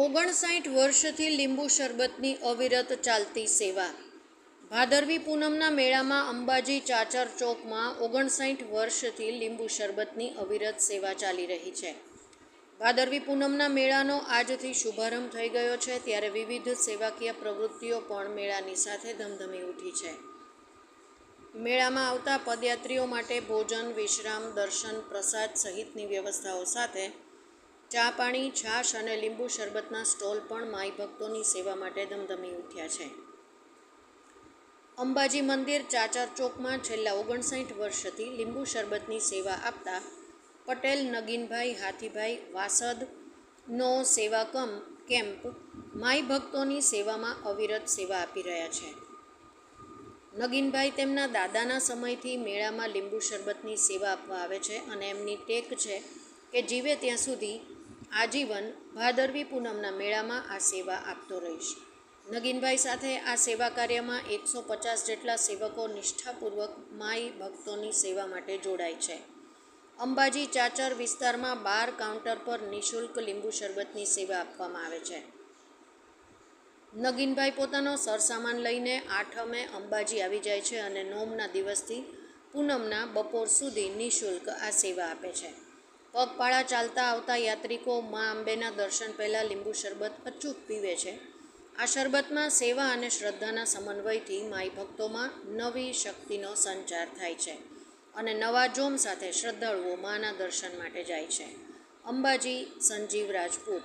ઓગણસાઠ વર્ષથી લીંબુ શરબતની અવિરત ચાલતી સેવા. ભાદરવી પૂનમના મેળામાં અંબાજી ચાચર ચોકમાં ઓગણસાઠ વર્ષથી લીંબુ શરબતની અવિરત સેવા ચાલી રહી છે. ભાદરવી પૂનમના મેળાનો આજથી શુભારંભ થઈ ગયો છે, ત્યારે વિવિધ સેવાકીય પ્રવૃત્તિઓ પણ મેળાની સાથે ધમધમી ઉઠી છે. મેળામાં આવતા પદયાત્રીઓ માટે ભોજન, વિશ્રામ, દર્શન, પ્રસાદ સહિતની વ્યવસ્થાઓ સાથે ચા પાણી છાશ અને લીંબુ શરબતના સ્ટોલ પણ માઈ ભક્તોની સેવા માટે ધમધમી ઉઠ્યા છે. અંબાજી મંદિર ચાચર ચોકમાં છેલ્લા ઓગણસાઠ વર્ષથી લીંબુ શરબતની સેવા આપતા પટેલ, નગીનભાઈ, હાથીભાઈ વાસદનો સેવાકમ કેમ્પ માઈ ભક્તોની સેવામાં અવિરત સેવા આપી રહ્યા છે. નગીનભાઈ તેમના દાદાના સમયથી મેળામાં લીંબુ શરબતની સેવા આપવા આવે છે અને એમની ટેક છે કે જીવે ત્યાં સુધી આજીવન ભાદરવી પૂનમના મેળામાં આ સેવા આપતો રહીશ. નગીનભાઈ સાથે આ સેવા કાર્યમાં એકસો પચાસ જેટલા સેવકો નિષ્ઠાપૂર્વક માઈ ભક્તોની સેવા માટે જોડાય છે. અંબાજી ચાચર વિસ્તારમાં બાર કાઉન્ટર પર નિઃશુલ્ક લીંબુ શરબતની સેવા આપવામાં આવે છે. નગીનભાઈ પોતાનો સરસામાન લઈને આઠમે અંબાજી આવી જાય છે અને નોમના દિવસથી પૂનમના બપોર સુધી નિઃશુલ્ક આ સેવા આપે છે. પગપાળા ચાલતા આવતા યાત્રિકો મા અંબેના દર્શન પહેલાં લીંબુ શરબત અચૂક પીવે છે. આ શરબતમાં સેવા અને શ્રદ્ધાના સમન્વયથી માઈ ભક્તોમાં નવી શક્તિનો સંચાર થાય છે અને નવા જોમ સાથે શ્રદ્ધાળુઓ માના દર્શન માટે જાય છે. અંબાજી, સંજીવ રાજપૂત